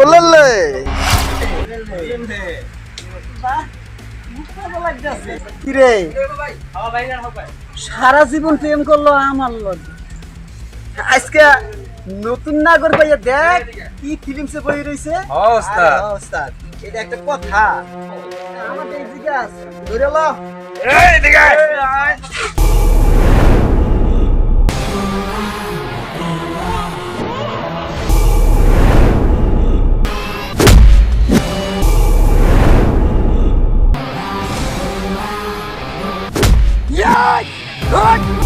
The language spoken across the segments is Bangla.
ওলেলে। কিরে? সারা জীবন প্রেম করল আমার লগ। আজকে নতুন নাগর ভাইয়া দেখ কি ফিলিংসে বই রইছে। ওস্তাদ। আরে, ওস্তাদ। এটা একটা কথা। এই জিজ্ঞাস ধরে লো। Good! Good!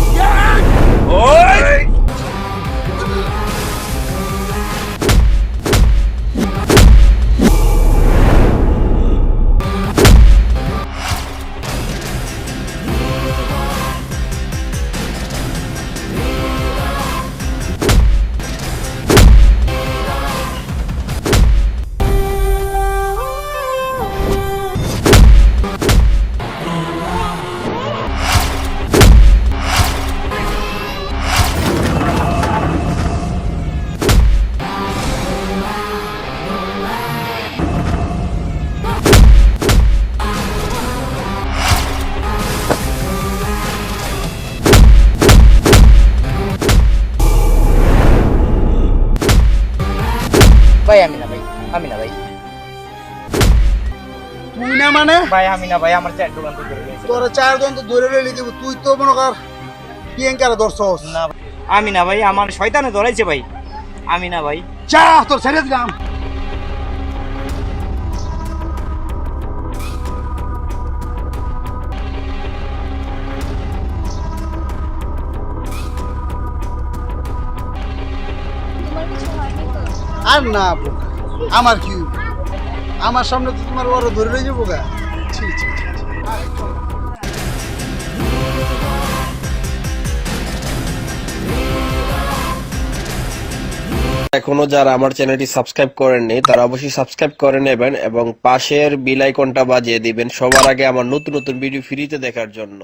ভাই আমি না ভাই আমি না ভাই। তুই না মানে? ভাই আমি না ভাই আমার চায়ের দোকান থেকে গেছে। তোর চার জন তো ধরে লইলি দেব তুই তো মনে কর প্রিয়াঙ্কার ধরছস। না আমি না ভাই আমার শয়তানে ধরাইছে ভাই। আমি না ভাই। চা তোর ছেড়ে দিলাম। আর না বোকা আমার কি? আমার সামনে তো তোমার ওরা ধরে লই যাব গা। ছি ছি ছি, ছি। এখনও যারা আমার চ্যানেলটি সাবস্ক্রাইব করেননি তারা অবশ্যই সাবস্ক্রাইব করে নেবেন এবং পাশের বিল আইকনটা বাজিয়ে দিবেন সবার আগে আমার নতুন নতুন ভিডিও ফ্রিতে দেখার জন্য।